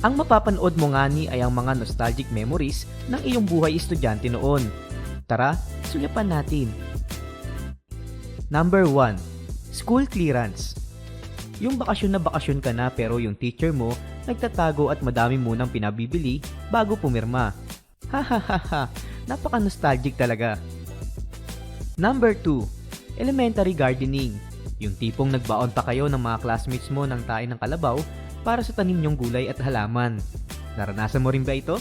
Ang mapapanood mo nga ni ay ang mga nostalgic memories ng iyong buhay estudyante noon. Tara, sulipan natin. Number 1. School clearance. Yung bakasyon na bakasyon ka na pero yung teacher mo nagtatago at madami mo nang pinabibili bago pumirma. Ha ha ha ha, napaka-nostalgic talaga. Number 2. Elementary gardening. Yung tipong nagbaon pa kayo ng mga classmates mo ng tae ng kalabaw para sa tanim niyong gulay at halaman. Naranasan mo rin ba ito?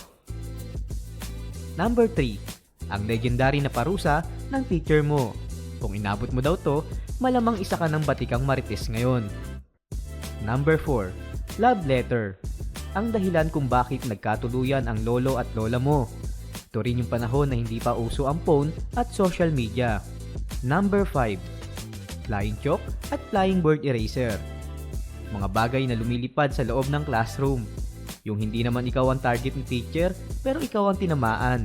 Number 3. Ang legendary na parusa ng teacher mo. Kung inabot mo daw to, malamang isa ka ng batikang marites ngayon. Number 4. Love letter. Ang dahilan kung bakit nagkatuluyan ang lolo at lola mo. Ito rin yung panahon na hindi pa uso ang phone at social media. Number 5. Flying chalk at flying bird eraser. Mga bagay na lumilipad sa loob ng classroom. Yung hindi naman ikaw ang target ni teacher, pero ikaw ang tinamaan.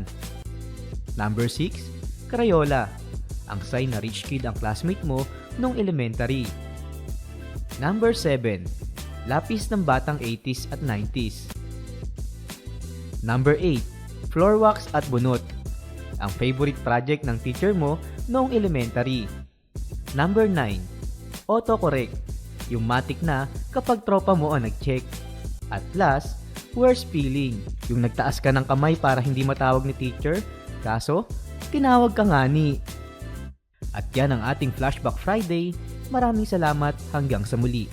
Number 6. Crayola. Ang sign na rich kid ang classmate mo nung elementary. Number 7. Lapis ng batang 80s at 90s. Number 8. Floor wax at bunot. Ang favorite project ng teacher mo noong elementary. Number 9. Autocorrect. Yung matik na kapag tropa mo ang nag-check. At last, worst feeling. Yung nagtaas ka ng kamay para hindi matawag ni teacher, kaso, tinawag ka nga ni. At yan ang ating Flashback Friday. Maraming salamat hanggang sa muli.